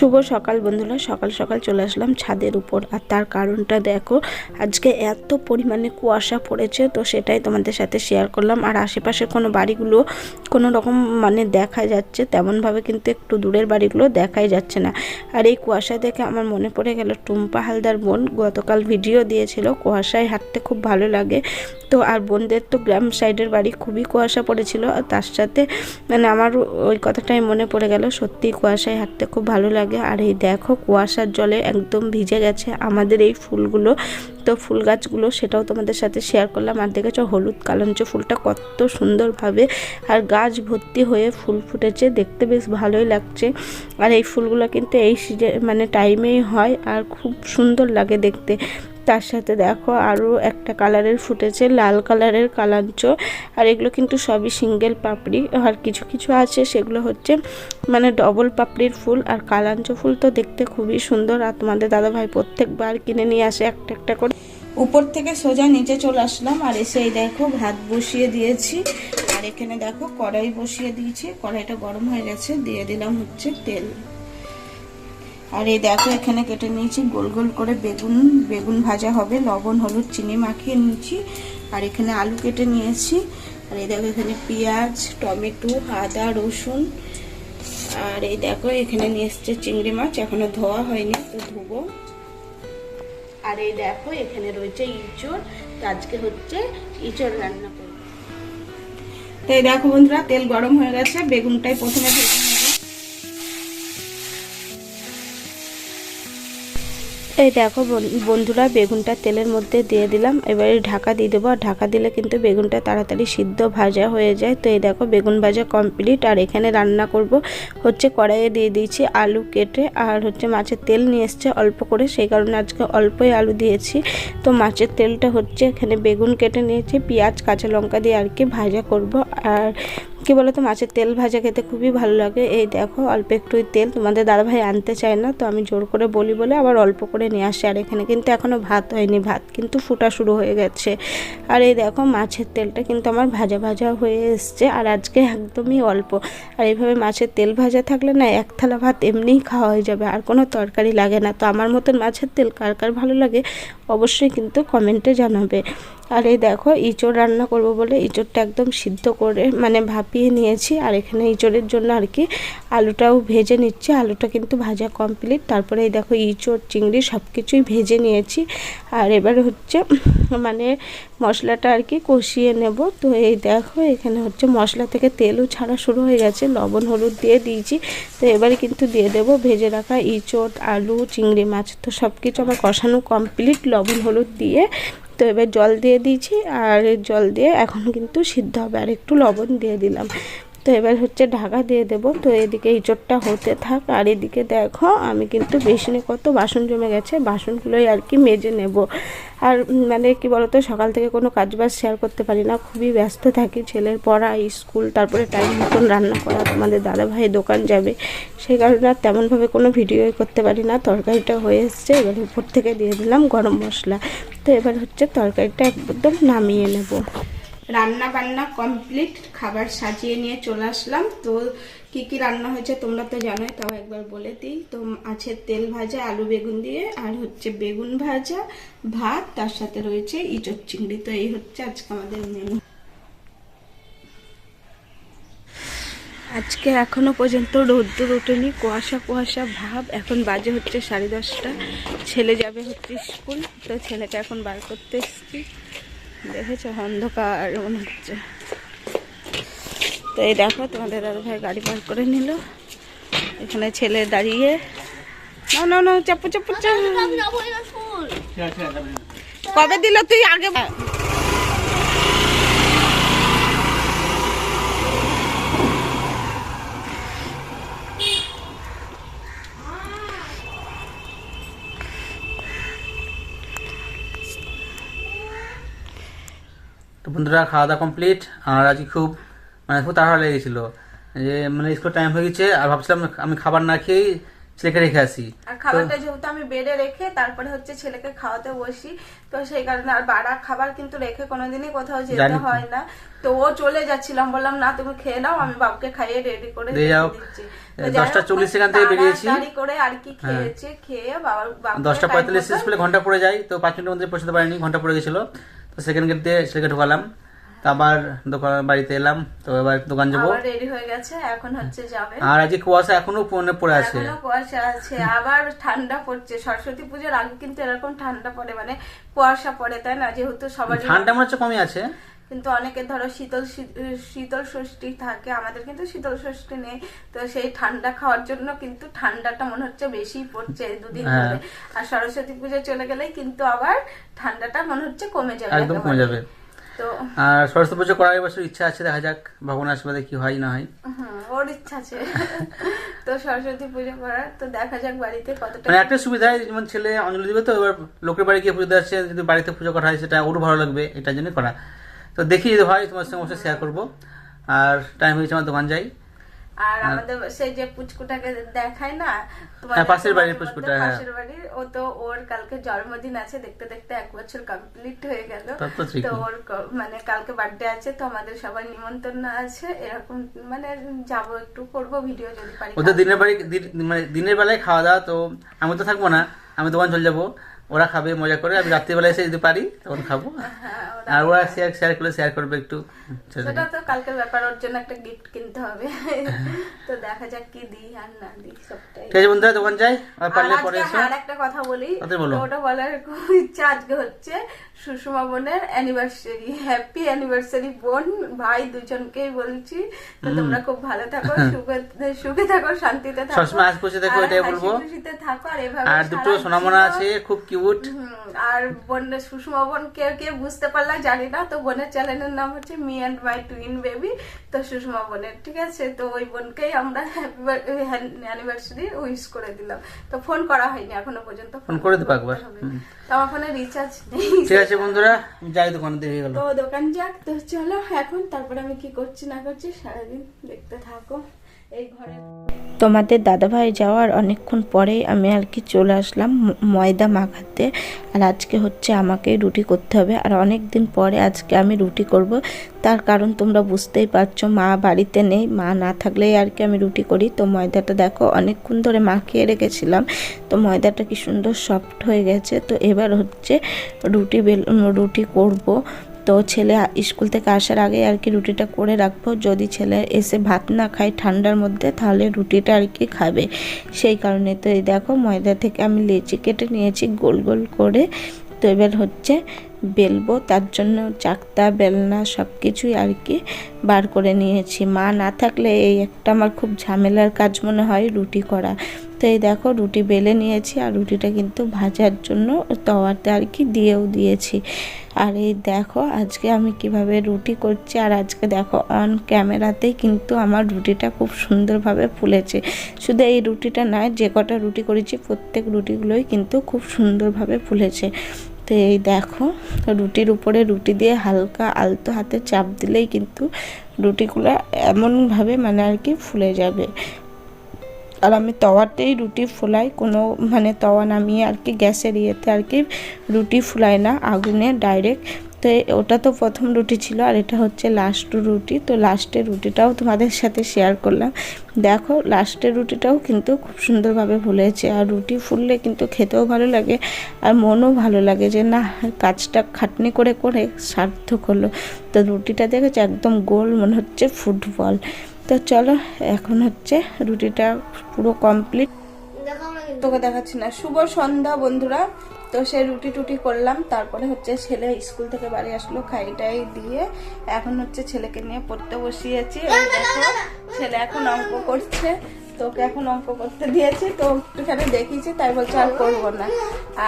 শুভ সকাল বন্ধুরা, সকাল সকাল চলে আসলাম ছাদের উপর। আর তার কারণটা দেখো, আজকে এত পরিমাণে কুয়াশা পড়েছে, তো সেটাই তোমাদের সাথে শেয়ার করলাম। আর আশেপাশে কোনো বাড়িগুলো কোনো রকম মানে দেখা যাচ্ছে, তেমনভাবে কিন্তু একটু দূরের বাড়িগুলো দেখাই যাচ্ছে না। আর এই কুয়াশা দেখে আমার মনে পড়ে গেল টুম্পা হালদার বোন গতকাল ভিডিও দিয়েছিল, কুয়াশায় হাঁটতে খুব ভালো লাগে। তো আর বোনদের তো গ্রাম সাইডের বাড়ি খুবই কুয়াশা পড়েছিল, আর তার সাথে মানে আমার ওই কথাটাই মনে পড়ে গেল সত্যি কুয়াশায় হাঁটতে খুব ভালো লাগে। আর এই দেখো, কুয়াশার জলে একদম ভিজে গেছে আমাদের এই ফুলগুলো। তো ফুল গাছগুলো সেটাও তোমাদের সাথে শেয়ার করলাম। আর দেখেছ, হলুদ কালঞ্চ ফুলটা কত সুন্দরভাবে আর গাছ ভর্তি হয়ে ফুল ফুটেছে। দেখতে বেশ ভালোই লাগছে। আর এই ফুলগুলো কিন্তু এই সিজে মানে টাইমেই হয় আর খুব সুন্দর লাগে দেখতে। তার সাথে দেখো আরও একটা কালারের ফুটেছে, লাল কালারের কালাঞ্চ। আর এগুলো কিন্তু সবই সিঙ্গেল পাপড়ি। আর কিছু কিছু আছে, সেগুলো হচ্ছে মানে ডবল পাপড়ির ফুল। আর কালাঞ্চ ফুল তো দেখতে খুবই সুন্দর। আর তোমাদের দাদাভাই প্রত্যেকবার কিনে নিয়ে আসে একটা একটা করে। উপর থেকে সোজা নিচে চলে আসলাম। আর এসে এই দেখো ভাত বসিয়ে দিয়েছি। আর এখানে দেখো কড়াই বসিয়ে দিয়েছি। কড়াইটা গরম হয়ে গেছে, দিয়ে দিলাম হচ্ছে তেল। আর এই দেখো, এখানে কেটে নিয়েছি। গোল গোল করে বেগুন বেগুন ভাজা হবে। লবণ, হলুদ, চিনি মাখিয়ে নিয়েছি। আর এখানে আলু কেটে নিয়েছি। আর এই দেখো, এখানে পেঁয়াজ, টমেটো, আদা, রসুন। আর এই দেখো, এখানে নিয়ে এসছে চিংড়ি মাছ। এখনও ধোয়া হয়নি, তো ধুবো। আর এই দেখো, এখানে রয়েছে ইঁচড়। তো আজকে হচ্ছে ইঁচড় রান্না করব। তো এই দেখো বন্ধুরা, তেল গরম হয়ে গেছে। বেগুনটাই প্রথমে এই দেখো বন্ধুরা, বেগুনটা তেলের মধ্যে দিয়ে দিলাম। এবারে ঢাকা দিয়ে দেবো। আর ঢাকা দিলে কিন্তু বেগুনটা তাড়াতাড়ি সিদ্ধ ভাজা হয়ে যায়। তো এই দেখো, বেগুন ভাজা কমপ্লিট আর এখানে রান্না করব হচ্ছে কড়াইয়ে দিয়ে দিয়েছি আলু কেটে। আর হচ্ছে মাছের তেল নিয়ে এসছে অল্প করে। সেই কারণে আজকে অল্পই আলু দিয়েছি। তো মাছের তেলটা হচ্ছে এখানে বেগুন কেটে নিয়েছি। পেঁয়াজ, কাঁচা লঙ্কা দিয়ে আর কি ভাজা করব। আর কি বলতো, মাছের তেল ভাজা খেতে খুবই ভালো লাগে। এই দেখো, অল্প একটুই তেল তোমাদের দাদাভাই আনতে চায় না, তো আমি জোর করে বলি বলে আবার অল্প করে নিয়ে আসে। আর এখানে কিন্তু এখনও ভাত হয়নি, ভাত কিন্তু ফুটা শুরু হয়ে গেছে। আর এই দেখো, মাছের তেলটা কিন্তু আমার ভাজা ভাজা হয়ে এসছে, আর আজকে একদমই অল্প। আর এইভাবে মাছের তেল ভাজা থাকলে না, এক থালা ভাত এমনিই খাওয়া হয়ে যাবে, আর কোনো তরকারি লাগে না। তো আমার মতন মাছের তেল কার কার ভালো লাগে, অবশ্যই কিন্তু কমেন্টে জানাবে। আর এই দেখো, ইঁচড় রান্না করব বলে ইঁচড়টা একদম সিদ্ধ করে মানে ভাপিয়ে নিয়েছি। আর এখানে ইঁচড়ের জন্য আর কি আলুটাও ভেজে নিচ্ছি। আলুটা কিন্তু ভাজা কমপ্লিট তারপরে এই দেখো, ইঁচড়, চিংড়ি সব কিছুই ভেজে নিয়েছি। আর এবার হচ্ছে মানে মশলাটা আর কি কষিয়ে নেব। তো এই দেখো, এখানে হচ্ছে মশলা থেকে তেলও ছাড়া শুরু হয়ে গেছে। লবণ, হলুদ দিয়ে দিয়েছি। তো এবারে কিন্তু দিয়ে দেব ভেজে রাখা ইঁচড়, আলু, চিংড়ি মাছ। তো সব কিছু আমার কষানো কমপ্লিট লবণ, হলুদ দিয়ে তো এবার জল দিয়ে দিয়েছি আর জল দিয়ে এখন কিন্তু সিদ্ধ হবে আর একটু লবণ দিয়ে দিলাম। তো এবার হচ্ছে ঢাকা দিয়ে দেব। তো এদিকে ইঁচড়টা হতে থাক আর এদিকে দেখো আমি কিন্তু বেসিনে কত বাসন জমে গেছে, বাসনগুলোই আর কি মেজে নেব। আর মানে কি বলতো, সকাল থেকে কোনো কাজ বাজ শেয়ার করতে পারি না, খুবই ব্যস্ত থাকি। ছেলের পড়া, স্কুল, তারপরে টাইম মতন রান্না করা তোমাদের দাদা ভাই দোকান যাবে। সেই কারণে আর তেমনভাবে কোনো ভিডিওই করতে পারি না, তরকারিটা হয়ে এসছে, এবার উপর থেকে দিয়ে দিলাম গরম মশলা। তো এবার হচ্ছে তরকারিটা একদম নামিয়ে নেব। রান্না বান্না কমপ্লিট, খাবার সাজিয়ে নিয়ে চলে আসলাম। তো কি কি রান্না হয়েছে তোমরা তো জানোই, তাও একবার বলে দিই। তো আছে তেল ভাজা, আলু বেগুন দিয়ে, আর হচ্ছে বেগুন ভাজা, ভাত, তার সাথে রয়েছে ইঁচড় চিংড়ি। তো এই হচ্ছে আজকে আমাদের মেনু আজকে এখনও পর্যন্ত রোদ্দুর ওঠেনি কুয়াশা কুয়াশা ভাব। এখন বাজে হচ্ছে সাড়ে দশটা। ছেলে যাবে হচ্ছে স্কুল তো ছেলেকে এখন বার করতে এসেছি। দেখেছ অন্ধকার মনে হচ্ছে। তো এই দেখো তোমাদের দাদা ভাই গাড়ি পার করে নিল। এখানে ছেলে দাঁড়িয়ে। না না না চাপু চাপু চাপু। কবে দিল তুই আগে বন্ধুরা খাওয়া দাওয়া কমপ্লিট আর আজকে খুব মানে খুব তাড়াহুড়া লেগেছিল। যে মানে স্কুল টাইম হয়ে গেছে আর ভাবছিলাম আমি খাবার না খেয়েই ছেলেকে রেখে আসি। আর খাবারটা যেহেতু আমি বেডে রেখে তারপরে হচ্ছে ছেলেকে খাওয়াতে বসি তো সেই কারণে আর বাড়া খাবার কিন্তু রেখে কোনোদিনই কোথাও যেতে হয় না। তো ও চলে যাচ্ছিলাম বললাম না তুমি খেয়ে নাও আমি বাবুকে খাইয়ে রেডি করে যাও। দিচ্ছি। দশটা চল্লিশ সেখান থেকে বেরিয়েছি। হ্যাঁ। করে আর কি খেয়েছে খেয়ে বাবার দশটা পঁয়তাল্লিশ স্কুলে ঘণ্টা পড়ে যায় তো পাঁচ মিনিটের মধ্যে পৌঁছতে পারিনি ঘণ্টা পড়ে গেছিল। তো সেকেন্ড গেট দিয়ে ছেলেকে ঢোকালাম। তো আবার দোকান বাড়িতে এলাম তো এবার দোকান যাব। রেডি হয়ে গেছে এখন হচ্ছে যাবে। আর আজকে কুয়াশা এখনও পড়ে পড়ে আছে। এখনও কুয়াশা আছে আবার ঠান্ডা পড়ছে। সরস্বতী পুজোর আগে কিন্তু এরকম ঠান্ডা পড়ে মানে কুয়াশা পড়ে তাই না? যেহেতু সবার ঠান্ডা মনে হচ্ছে কমই আছে। কিন্তু অনেকে ধরো শীতল শীতল ষষ্ঠী থাকে আমাদের কিন্তু শীতল ষষ্ঠী নেই। তো সেই ঠান্ডা খাওয়ার জন্য কিন্তু ঠান্ডাটা মনে হচ্ছে বেশি পড়ছে দুদিন হ্যাঁ। ধরে। আর সরস্বতী পুজো চলে গেলেই কিন্তু আবার ঠান্ডাটা মনে হচ্ছে কমে যাবে একদম কমে যাবে। আর সরস্বতী পুজো করার এবছর ইচ্ছা আছে দেখা যাক ভগবানের আশীর্বাদে কি হয় না হয়। ওর ইচ্ছা আছে। তো সরস্বতী পুজো করার তো দেখা যাক বাড়িতে কতটা মানে একটা সুবিধা যেমন ছেলে অঞ্জলি দিবে তো এবার লোকের বাড়ি গিয়ে পুজো দেওয়া যদি বাড়িতে পুজো করা হয় সেটা ওর ভালো লাগবে এটার জন্য করা। তো দেখি যদি হয় তোমার সঙ্গে অবশ্যই শেয়ার করব। আর টাইম হয়েছে আমার দোকান যাই। আর আমাদের সেই যে পুচকুটাকে দেখায় না হ্যাঁ, পাশের বাড়ির পুচকুটা, হ্যাঁ। পাশের বাড়ির ও তো ওর কালকে জন্মদিন আছে দেখতে দেখতে এক বছর কমপ্লিট হয়ে গেল। তো ওর মানে কালকে বার্থডে আছে তো আমাদের সবার নিমন্ত্রণ আছে। এরকম মানে যাব একটু করব ভিডিও যদি পারি ওদের দিনের বাড়ি মানে দিনের বেলায় খাওয়া দাওয়া তো আমি তো থাকব না আমি দোকান চলে যাব। ওরা খাবে মজা করে আমি রাত্রিবেলায় এসে যদি পারি তখন খাব। হ্যাঁ, আর ওরা শেয়ার শেয়ার করলে শেয়ার করবে একটু। সেটা তো কালকের ব্যাপার ওর জন্য একটা গিফট কিনতে হবে। তো দেখা যাক কি দিই আর না দিই সবটাই। ঠিক আছে বন্ধুরা দোকান যাই। আর পারলে পরে এসো। আর একটা কথা বলি। ওটা বলার খুব ইচ্ছা আজকে হচ্ছে সুষমা বোনের অ্যানিভার্সারি হ্যাপি অ্যানিভার্সারি বোন ভাই দুজনকেই বলছি। তো তোমরা খুব ভালো থাকো সুখে সুখে থাকো শান্তিতে থাকো। সবসময় হাসি খুশি থাকো, আর এটাই বলব। খুশিতে থাকো আর এভাবে আর দুটো সোনামোনা আছে খুব কিউট আর বোনের সুষমা বোন কে কে বুঝতে পারলা জানি না তো বোনের চ্যানেলের নাম হচ্ছে me and my twin baby তো সুষমা বোনের ঠিক আছে? তো ওই বোনকেই আমরা হ্যাপি অ্যানিভার্সারি উইশ করে দিলাম। তো ফোন করা হয়নি এখনও পর্যন্ত ফোন করে দেবো একবার। তো আমার ফোনে রিচার্জ নেই। ঠিক আছে বন্ধুরা যাই দোকানে দেরি হয়ে গেল। তো দোকান যাক তো চলো এখন তারপরে আমি কি করছি না করছি সারাদিন দেখতে থাকো। তোমাদের দাদাভাই যাওয়ার অনেকক্ষণ পরেই আমি আর কি চলে আসলাম ময়দা মাখাতে। আর আজকে হচ্ছে আমাকে রুটি করতে হবে। আর অনেক দিন পরে আজকে আমি রুটি করব। তার কারণ তোমরা বুঝতেই পারছ, মা বাড়িতে নেই। মা না থাকলেই আর কি আমি রুটি করি। তো ময়দাটা দেখো, অনেকক্ষণ ধরে মাখিয়ে রেখেছিলাম। তো ময়দাটা কি সুন্দর সফট হয়ে গেছে। তো এবার হচ্ছে রুটি বেল, রুটি করব। তো ছেলে স্কুল থেকে আসার আগে আর কি রুটিটা করে রাখব। যদি ছেলে এসে ভাত না খায় ঠান্ডার মধ্যে, তাহলে রুটিটা আর কি খাবে। সেই কারণে তো এই দেখো ময়দা থেকে আমি লেচি কেটে নিয়েছি, গোল গোল করে। তো এবার হচ্ছে বেলবো, তার জন্য চাকতা, বেলনা সব কিছুই আর কি বার করে নিয়েছি। মা না থাকলে এই একটা আমার খুব ঝামেলার কাজ মনে হয় রুটি করা। তো এই দেখো, রুটি বেলে নিয়েছি আর রুটিটা কিন্তু ভাজার জন্য তওয়াতে আর কি দিয়েও দিয়েছি। আর এই দেখো, আজকে আমি কীভাবে রুটি করছি আর আজকে দেখো অন ক্যামেরাতেই কিন্তু আমার রুটিটা খুব সুন্দরভাবে ফুলেছে। শুধু এই রুটিটা নয়, যে কটা রুটি করেছি, প্রত্যেক রুটিগুলোই কিন্তু খুব সুন্দরভাবে ফুলেছে। তো এই দেখো, রুটির উপরে রুটি দিয়ে হালকা আলতো হাতে চাপ দিলেই কিন্তু রুটিগুলো এমনভাবে মানে আর কি ফুলে যাবে। আর আমি তওয়াতেই রুটি ফুলাই, কোনো মানে তওয়া নামিয়ে আর কি গ্যাসের ইয়েতে আর কি রুটি ফুলাই না, আগুনে ডাইরেক্ট তো ওটা তো প্রথম রুটি ছিল আর এটা হচ্ছে লাস্ট রুটি। তো লাস্টের রুটিটাও তোমাদের সাথে শেয়ার করলাম। দেখো লাস্টের রুটিটাও কিন্তু খুব সুন্দরভাবে ফুলেছে আর রুটি ফুললে কিন্তু খেতেও ভালো লাগে আর মনও ভালো লাগে যে না, কাজটা খাটনি করে করে সার্থক হলো। তো রুটিটা দেখেছ একদম গোল মনে হচ্ছে ফুটবল। তো চলো এখন হচ্ছে রুটিটা পুরো কমপ্লিট তোকে দেখাচ্ছি না। শুভ সন্ধ্যা বন্ধুরা। তো সে রুটি টুটি করলাম, তারপরে হচ্ছে ছেলে স্কুল থেকে বাড়ি আসলো, খাইটাই দিয়ে এখন হচ্ছে ছেলেকে নিয়ে পড়তে বসিয়েছি। ছেলে এখন অঙ্ক করছে, তোকে এখন অঙ্ক করতে দিয়েছি, তো একটুখানি দেখিয়েছি, তাই বলছে আর করব না।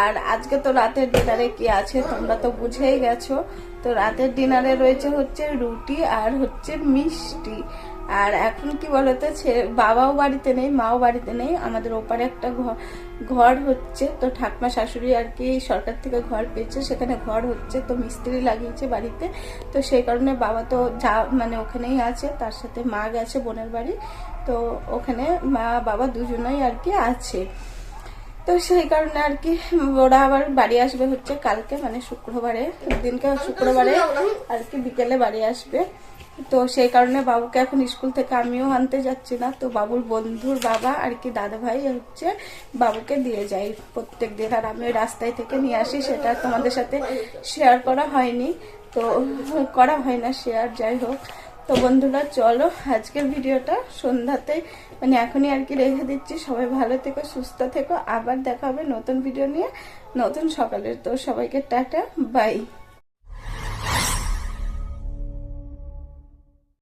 আর আজকে তো রাতের ডিনারে কি আছে তোমরা তো বুঝেই গেছো। তো রাতের ডিনারে রয়েছে হচ্ছে রুটি আর হচ্ছে মিষ্টি। আর এখন কি বলতো, ছে- বাবাও বাড়িতে নেই, মাও বাড়িতে নেই, আমাদের ওপারে একটা ঘর হচ্ছে। তো ঠাকমা শাশুড়ি আর কি সরকার থেকে ঘর পেয়েছে, সেখানে ঘর হচ্ছে। তো মিস্ত্রি লাগিয়েছে বাড়িতে। তো সেই কারণে বাবা তো যা মানে ওখানেই আছে, তার সাথে মা গেছে বোনের বাড়ি। তো ওখানে মা, বাবা দুজনেই আর কি আছে। তো সেই কারণে আর কি ওরা আবার বাড়ি আসবে হচ্ছে কালকে মানে শুক্রবারে, দিনকে শুক্রবারে আর কি বিকেলে বাড়ি আসবে। তো সেই কারণে বাবুকে এখন স্কুল থেকে আমিও আনতে যাচ্ছি না। তো বাবুর বন্ধুর বাবা আর কি দাদা ভাই হচ্ছে বাবুকে দিয়ে যায় প্রত্যেক দিন। আর আমি ওই রাস্তায় থেকে নিয়ে আসি, সেটা তোমাদের সাথে শেয়ার করা হয়নি। তো করা হয় না শেয়ার যাই হোক। তো বন্ধুরা, চলো আজকের ভিডিওটা সন্ধ্যাতে মানে এখনই আর কি রেখে দিচ্ছি। সবাই ভালো থেকো, সুস্থ থেকো। আবার দেখা হবে নতুন ভিডিও নিয়ে, নতুন সকালের। তো সবাইকে টাটা বাই